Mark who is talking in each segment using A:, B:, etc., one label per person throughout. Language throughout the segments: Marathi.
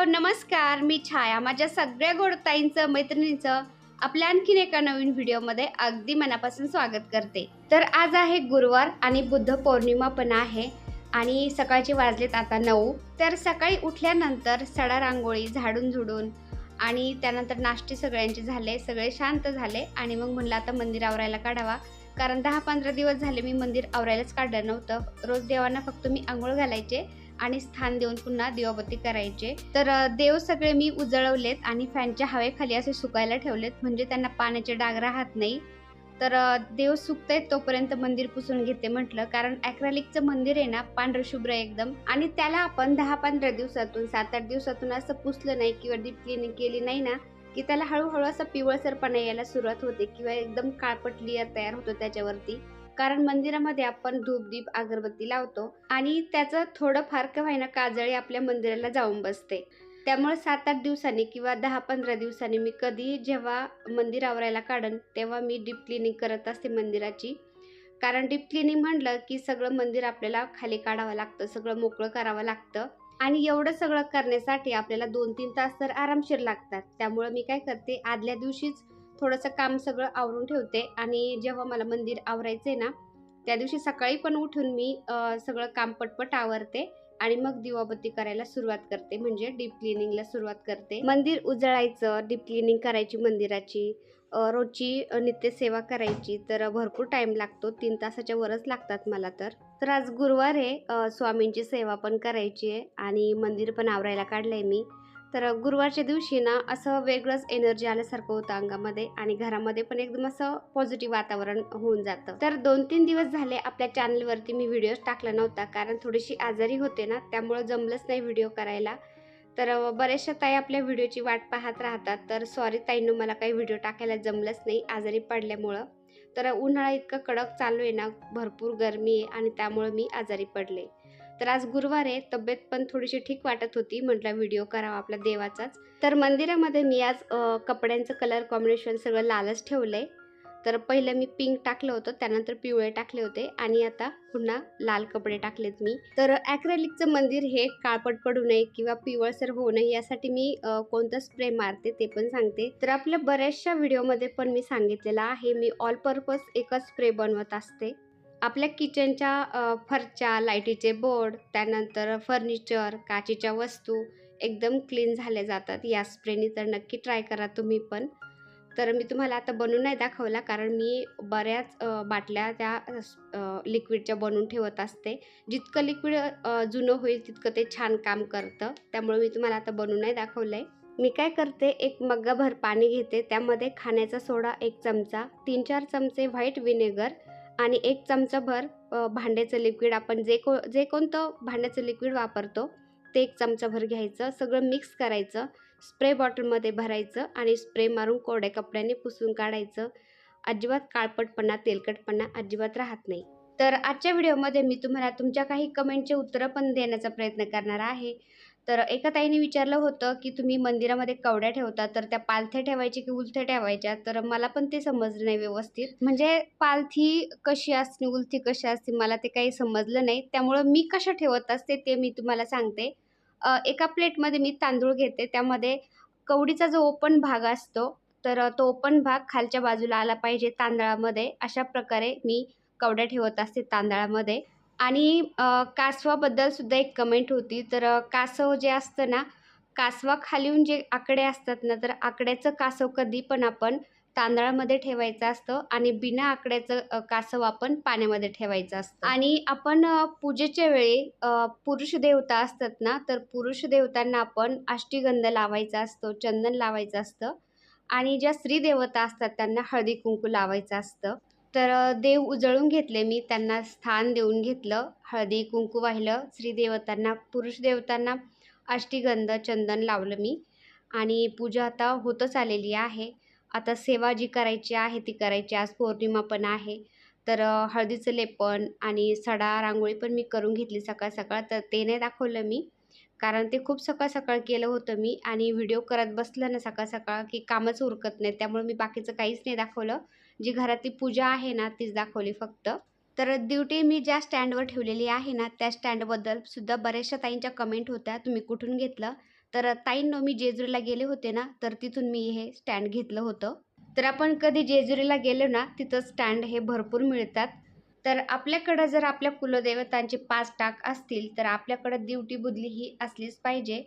A: हॅलो नमस्कार मी छाया. माझ्या सगळ्या गोडताईंचं मैत्रिणीचं आपल्या आणखीन एका नवीन व्हिडिओमध्ये अगदी मनापासून स्वागत करते. तर आज आहे गुरुवार आणि बुद्ध पौर्णिमा पण आहे आणि सकाळचे वाजलेत आता नऊ. तर सकाळी उठल्यानंतर सडा रांगोळी झाडून झुडून आणि त्यानंतर नाश्ते सगळ्यांचे झाले सगळे शांत झाले आणि मग म्हणलं आता मंदिर आवरायला काढावा. कारण दहा पंधरा दिवस झाले मी मंदिर आवरायलाच काढलं नव्हतं. रोज देवांना फक्त मी आंघोळ घालायचे. आणि स्थान देऊन पुन्हा दिवाबत्ती करायचे. तर देव सगळे मी उजळवलेत आणि फॅनच्या हवेखाली असे सुकायला ठेवलेत. म्हणजे त्यांना पाण्याचे डाग राहत नाही. तर देव सुकतायत तोपर्यंत मंदिर पुसून घेते म्हटलं. कारण ॲक्रेलिकचं मंदिर आहे ना पांढरशुभ्र आहे एकदम. आणि त्याला आपण दहा पंधरा दिवसातून सात आठ दिवसातून असं पुसलं नाही किंवा डीप क्लिनिंग केली नाही ना की त्याला हळूहळू असं पिवळसरपणा यायला सुरुवात होते किंवा एकदम काळपट लेअर तयार होतो त्याच्यावरती. कारण मंदिरामध्ये आपण धूपदीप अगरबत्ती लावतो आणि त्याचं थोडं फार का व्हायना काजळी आपल्या मंदिराला जाऊन बसते. त्यामुळे सात आठ दिवसांनी किंवा दहा पंधरा दिवसांनी मी कधी जेव्हा मंदिर आवरायला काढन तेव्हा मी डीप क्लिनिंग करत असते मंदिराची. कारण डीप क्लिनिंग म्हणलं की सगळं मंदिर आपल्याला खाली काढावं लागतं सगळं मोकळं करावं लागतं. आणि एवढं सगळं करण्यासाठी आपल्याला दोन तीन तास तर आरामशीर लागतात. त्यामुळं मी काय करते आदल्या दिवशीच थोडंसं काम सगळं आवरून ठेवते आणि जेव्हा मला मंदिर आवरायचं आहे ना त्या दिवशी सकाळी पण उठून मी सगळं काम पटपट आवरते आणि मग दिवाबत्ती करायला सुरुवात करते. म्हणजे डीप क्लिनिंगला सुरुवात करते. मंदिर उजळायचं डीप क्लिनिंग करायची मंदिराची रोजची नित्यसेवा करायची तर भरपूर टाईम लागतो. तीन तासाच्या वरच लागतात मला तर. तर आज गुरुवार आहे स्वामींची सेवा पण करायची आहे आणि मंदिर पण आवरायला काढलं आहे मी. तर गुरुवारच्या दिवशी ना असं वेगळंच एनर्जी आल्यासारखं होतं अंगामध्ये आणि घरामध्ये पण एकदम असं पॉझिटिव्ह वातावरण होऊन जातं. तर दोन तीन दिवस झाले आपल्या चॅनलवरती मी व्हिडिओज टाकला नव्हता कारण थोडीशी आजारी होते ना त्यामुळं जमलंच नाही व्हिडिओ करायला. तर बऱ्याचशा ताई आपल्या व्हिडिओची वाट पाहत राहतात. तर सॉरी ताईंनो मला काही व्हिडिओ टाकायला जमलंच नाही आजारी पडल्यामुळं. तर उन्हाळा इतका कडक चालू आहे ना भरपूर गरमी आहे आणि त्यामुळं मी आजारी पडले. तर आज गुरुवार आहे तब्येत पण थोडीशी ठीक वाटत होती म्हटलं व्हिडिओ करावा आपला देवाचाच. तर मंदिरामध्ये मी आज कपड्यांचं कलर कॉम्बिनेशन सगळं लालच ठेवलं आहे तर पहिलं मी पिंक टाकलं होतं त्यानंतर पिवळे टाकले होते आणि आता पुन्हा लाल कपडे टाकलेत मी. तर ॲक्रेलिकचं मंदिर हे काळपट पडू नये किंवा पिवळसर होऊ नये यासाठी मी कोणतं स्प्रे मारते ते पण सांगते. तर आपल्या बऱ्याचशा व्हिडिओमध्ये पण मी सांगितलेलं आहे मी ऑल पर्पज एकच स्प्रे बनवत असते. आपल्या किचनच्या फरच्या लाईटीचे बोर्ड त्यानंतर फर्निचर काचेच्या वस्तू एकदम क्लीन झाल्या जातात. या स्प्रेनी तर नक्की ट्राय करा तुम्ही पण. तर मी तुम्हाला आता बनवून नाही दाखवला कारण मी बऱ्याच बाटल्या त्या लिक्विडच्या बनवून ठेवत असते. जितकं लिक्विड जुनं होईल तितकं ते छान काम करतं. त्यामुळे मी तुम्हाला आता बनवून नाही दाखवलं आहे मी काय करते एक मग्गाभर पाणी घेते. त्यामध्ये खाण्याचा सोडा एक चमचा तीन चार चमचे व्हाईट व्हिनेगर आणि एक चमचाभर भांड्याचं लिक्विड आपण जे को जे कोणतं भांड्याचं लिक्विड वापरतो ते एक चमचाभर घ्यायचं. सगळं मिक्स करायचं. स्प्रे बॉटलमध्ये भरायचं आणि स्प्रे मारून कोरड्या कपड्याने पुसून काढायचं. अजिबात काळपटपणा तेलकटपणा अजिबात राहत नाही. तर आजच्या व्हिडिओमध्ये मी तुम्हाला तुमच्या काही कमेंटचे उत्तरं पण देण्याचा प्रयत्न करणार आहे. तर एका ताईने विचारलं होतं की तुम्ही मंदिरामध्ये कवड्या ठेवता तर त्या पालथ्या ठेवायच्या की उलथ्या ठेवायच्या? तर मला पण ते समजलं नाही व्यवस्थित. म्हणजे पालथी कशी असते उलथी कशी असते मला ते काही समजलं नाही. त्यामुळं मी कशा ठेवत असते ते मी तुम्हाला सांगते. एका प्लेटमध्ये मी तांदूळ घेते त्यामध्ये कवडीचा जो ओपन भाग असतो तर तो ओपन भाग खालच्या बाजूला आला पाहिजे तांदळामध्ये. अशा प्रकारे मी कवड्या ठेवत असते तांदळामध्ये. आणि कासवाबद्दल सुद्धा एक कमेंट होती. तर कासव जे असतं ना कासवा खालीहून जे आकडे असतात ना तर आकड्याचं कासव कधी पण आपण तांदळामध्ये ठेवायचं असतं आणि बिना आकड्याचं कासव आपण पाण्यामध्ये ठेवायचं असतं. आणि आपण पूजेच्या वेळी पुरुष देवता असतात ना तर पुरुष देवतांना आपण अष्टीगंध लावायचा असतो चंदन लावायचं असतं. आणि ज्या स्त्री देवता असतात त्यांना हळदी कुंकू लावायचं असतं. तर देव उजळून घेतले. मी त्यांना स्थान देऊन घेतलं. हळदी कुंकू वाहिलं. श्रीदेवतांना पुरुष देवतांना अष्टीगंध चंदन लावलं मी. आणि पूजा आता होतच आलेली आहे. आता सेवा जी करायची आहे ती करायची. आज पौर्णिमा पण आहे. तर हळदीचं लेपन आणि सडा रांगोळी पण मी करून घेतली सकाळ सकाळ. तर ते नाही दाखवलं मी. कारण ते खूप सकाळ सकाळ केलं होतं मी. आणि व्हिडिओ करत बसलं ना सकाळ सकाळ की कामच उरकत नाही. त्यामुळे मी बाकीचं काहीच नाही दाखवलं. जी घरातली पूजा आहे ना तीच दाखवली फक्त. तर ड्युटी मी ज्या स्टँडवर ठेवलेली आहे ना त्या स्टँडबद्दल सुद्धा बऱ्याचशा ताईंच्या कमेंट होत्या तुम्ही कुठून घेतलं? तर ताईंनो मी जेजुरीला गेले होते ना तर तिथून मी हे स्टँड घेतलं होतं. तर आपण कधी जेजुरीला गेलो ना तिथं स्टँड हे भरपूर मिळतात. तर आपल्याकडं जर आपल्या कुलदेवतांचे पाच टाक असतील तर आपल्याकडं दिवटी बुदली ही असलीच पाहिजे.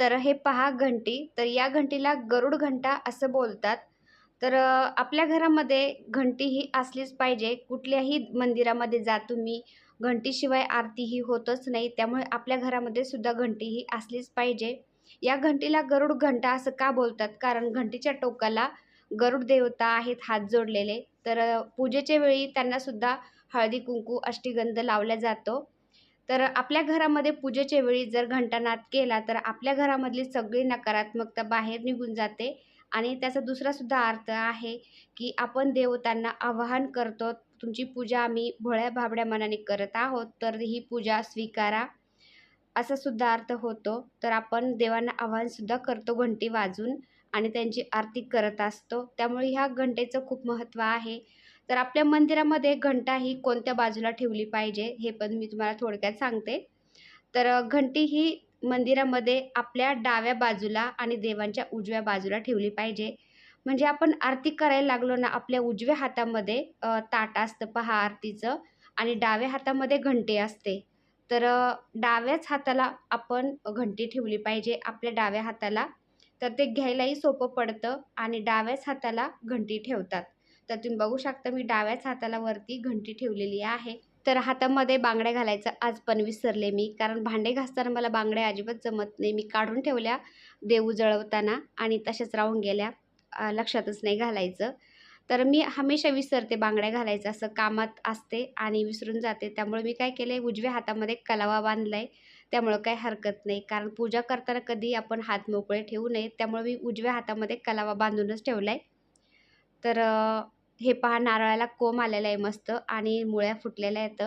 A: तर हे पहा घंटी तर या घंटीला गरुड घंटा असं बोलतात. तर आपल्या घरामध्ये घंटी ही असलीच पाहिजे. कुठल्याही मंदिरामध्ये जा तुम्ही घंटीशिवाय आरती ही होतच नाही. त्यामुळे आपल्या घरामध्ये सुद्धा घंटी ही असलीच पाहिजे. या घंटीला गरुड घंटा असं का बोलतात? कारण घंटीच्या टोकाला गरुड देवता आहेत हात जोडलेले. तर पूजेच्या वेळी त्यांनासुद्धा हळदी कुंकू अष्टीगंध लावला जातो. तर आपल्या घरामध्ये पूजेच्या वेळी जर घंटानाद केला तर आपल्या घरामधली सगळी नकारात्मकता बाहेर निघून जाते. आणि त्याचा दुसरा सुद्धा अर्थ आहे की आपण देवतांना आवाहन करतो तुमची पूजा आम्ही भोळ्या भाबड्या मनाने करत आहोत तर ही पूजा स्वीकारा असा सुद्धा अर्थ होतो. तर आपण देवांना आवाहनसुद्धा करतो घंटी वाजून आणि त्यांची आरती करत असतो. त्यामुळे ह्या घंटेचं खूप महत्त्व आहे. तर आपल्या मंदिरामध्ये घंटा ही कोणत्या बाजूला ठेवली पाहिजे हे पण मी तुम्हाला थोडक्यात सांगते. तर घंटी ही मंदिरामध्ये आपल्या डाव्या बाजूला आणि देवांच्या उजव्या बाजूला ठेवली पाहिजे. म्हणजे आपण आरती करायला लागलो ना आपल्या उजव्या हातामध्ये ताट असतं पहा आरतीचं आणि डाव्या हातामध्ये घंटी असते. तर डाव्याच हाताला आपण घंटी ठेवली पाहिजे आपल्या डाव्या हाताला. तर ते घ्यायलाही सोपं पडतं आणि डाव्याच हाताला घंटी ठेवतात. तर तुम्ही बघू शकता मी डाव्याच हाताला वरती घंटी ठेवलेली आहे. तर हातामध्ये बांगड्या घालायचं. आज पण विसरले मी. कारण भांडे घासताना मला बांगड्या अजिबात जमत नाही. मी काढून ठेवल्या देऊ जळवताना आणि तशाच राहून गेल्या. लक्षातच नाही घालायचं. तर मी हमेशा विसरते बांगड्या घालायचं. असं कामात असते आणि विसरून जाते. त्यामुळे मी काय केलं आहे उजव्या हातामध्ये कलावा बांधला आहे त्यामुळं काही हरकत नाही. कारण पूजा करताना कधी आपण हात मोकळे ठेवू नये. त्यामुळे मी उजव्या हातामध्ये कलावा बांधूनच ठेवला आहे तर हे पहा नारळाला कोंब आलेला आहे मस्त आणि मुळ्या फुटलेल्या आहेत.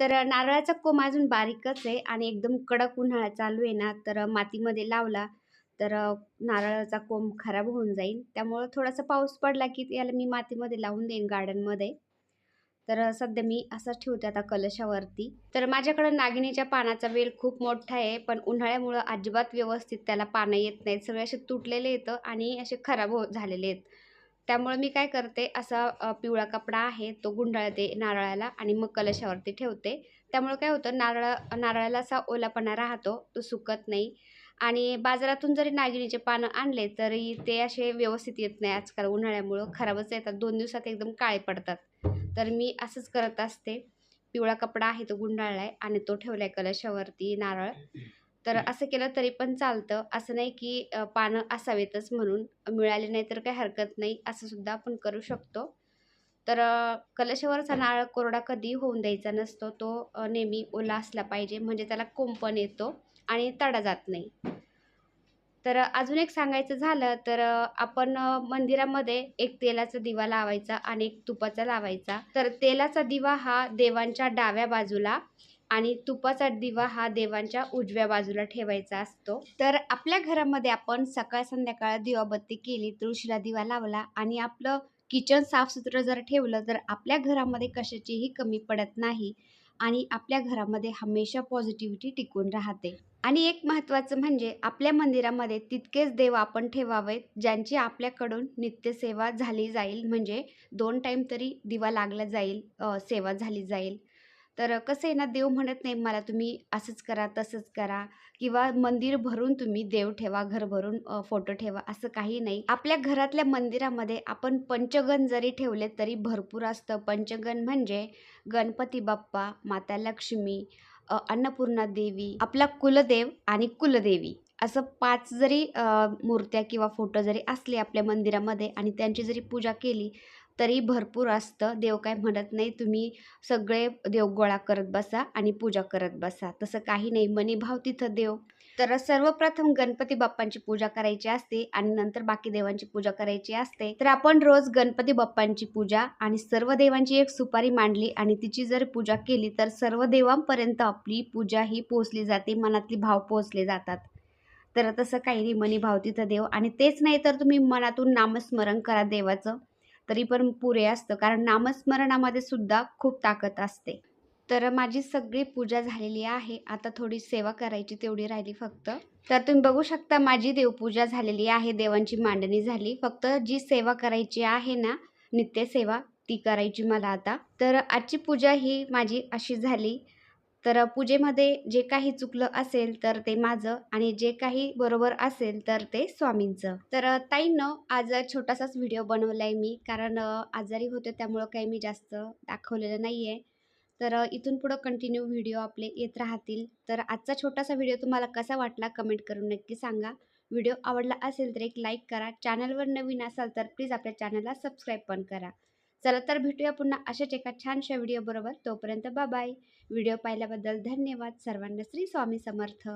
A: तर नारळाचा कोंब अजून बारीकच आहे आणि एकदम कडक उन्हाळा चालू आहे ना तर मातीमध्ये लावला तर नारळाचा कोंब खराब होऊन जाईल. त्यामुळं थोडासा पाऊस पडला की याला मी मातीमध्ये लावून देईन गार्डनमध्ये तर सध्या मी असंच ठेवते आता कलशावरती. तर माझ्याकडं नागिनीच्या पानाचा वेल खूप मोठा आहे पण उन्हाळ्यामुळं अजिबात व्यवस्थित त्याला पानं येत नाहीत. सगळे असे तुटलेले येतं आणि असे खराब हो झालेले आहेत. त्यामुळे मी काय करते असा पिवळा कपडा आहे तो गुंडाळते नारळाला आणि मग कलशावरती ठेवते. त्यामुळे काय होतं नारळ नारळाला असा ओलापणा राहतो तो सुकत नाही. आणि बाजारातून जरी नागिणीचे पानं आणले तरी ते असे व्यवस्थित येत नाही आजकाल उन्हाळ्यामुळं. खराबच येतात दोन दिवसात एकदम काळे पडतात. तर मी असंच करत असते. पिवळा कपडा आहे तो गुंडाळला आहे आणि तो ठेवला आहे कलशावरती नारळ. तर असं केलं तरी पण चालतं. असं नाही की पानं असावेतच म्हणून. मिळाले नाही तर काही हरकत नाही असं सुद्धा आपण करू शकतो. तर कलशावरचा नारळ कोरडा कधी होऊन द्यायचा नसतो. तो नेहमी ओला असला पाहिजे. म्हणजे त्याला कोंपण येतो आणि तडा जात नाही. तर अजून एक सांगायचं झालं तर आपण मंदिरामध्ये एक तेलाचा दिवा लावायचा आणि एक तुपाचा लावायचा. तर तेलाचा दिवा हा देवांच्या डाव्या बाजूला आणि तुपाचा दिवा हा देवांच्या उजव्या बाजूला ठेवायचा असतो. तर आपल्या घरामध्ये आपण सकाळ संध्याकाळ दिवाबत्ती केली तुळशीला दिवा लावला आणि आपलं किचन साफसुथरं जर ठेवलं तर आपल्या घरामध्ये कशाचीही कमी पडत नाही आणि आपल्या घरामध्ये हमेशा पॉझिटिव्हिटी टिकून राहते. आणि एक महत्त्वाचं म्हणजे आपल्या मंदिरामध्ये तितकेच देव आपण ठेवावेत ज्यांची आपल्याकडून नित्यसेवा झाली जाईल म्हणजे दोन टाईम तरी दिवा लागला जाईल सेवा झाली जाईल. तर कसं आहे ना देव म्हणत नाही मला तुम्ही असंच करा तसंच करा किंवा मंदिर भरून तुम्ही देव ठेवा घर भरून फोटो ठेवा असं काही नाही. आपल्या घरातल्या मंदिरामध्ये आपण पंचगण जरी ठेवले तरी भरपूर असतं. पंचगण म्हणजे गणपती बाप्पा माता लक्ष्मी अन्नपूर्णा देवी आपला कुलदेव आणि कुलदेवी असं पाच जरी मूर्त्या किंवा फोटो जरी असले आपल्या मंदिरामध्ये आणि त्यांची जरी पूजा केली तरी भरपूर असतं. देव काय म्हणत नाही तुम्ही सगळे देव गोळा करत बसा आणि पूजा करत बसा. तसं काही नाही. मनीभाव तिथं देव. तर सर्वप्रथम गणपती बाप्पांची पूजा करायची असते आणि नंतर बाकी देवांची पूजा करायची असते. तर आपण रोज गणपती बाप्पांची पूजा आणि सर्व देवांची एक सुपारी मांडली आणि तिची जर पूजा केली तर सर्व देवांपर्यंत आपली पूजा ही पोचली जाते. मनातली भाव पोचले जातात. तर तसं काही नाही. मनीभाव तिथं देव. आणि तेच नाही तर तुम्ही मनातून नामस्मरण करा देवाचं. तरी पण पुरे असतं. कारण नामस्मरणामध्ये सुद्धा खूप ताकद असते. तर माझी सगळी पूजा झालेली आहे. आता थोडी सेवा करायची तेवढी राहिली फक्त. तर तुम्ही बघू शकता माझी देवपूजा झालेली आहे. देवांची मांडणी झाली. फक्त जी सेवा करायची आहे ना नित्यसेवा ती करायची मला आता. तर आजची पूजा ही माझी अशी झाली. तर पूजेमध्ये जे काही चुकलं असेल तर ते माझं आणि जे काही बरोबर असेल तर ते स्वामींचं. तर ताईनं आज छोटासाच व्हिडिओ बनवला आहे मी कारण आजारी होते त्यामुळं काही मी जास्त दाखवलेलं नाही आहे तर इथून पुढं कंटिन्यू व्हिडिओ आपले येत राहतील. तर आजचा छोटासा व्हिडिओ तुम्हाला कसा वाटला कमेंट करून नक्की सांगा. व्हिडिओ आवडला असेल तर एक लाईक करा. चॅनलवर नवीन असाल तर प्लीज आपल्या चॅनलला सबस्क्राईब पण करा. चला तर भेटूया पुन्हा अशाच एका छानशा व्हिडिओ बरोबर तोपर्यंत बाय व्हिडिओ पाहिल्याबद्दल धन्यवाद. सर्वांना श्री स्वामी समर्थ.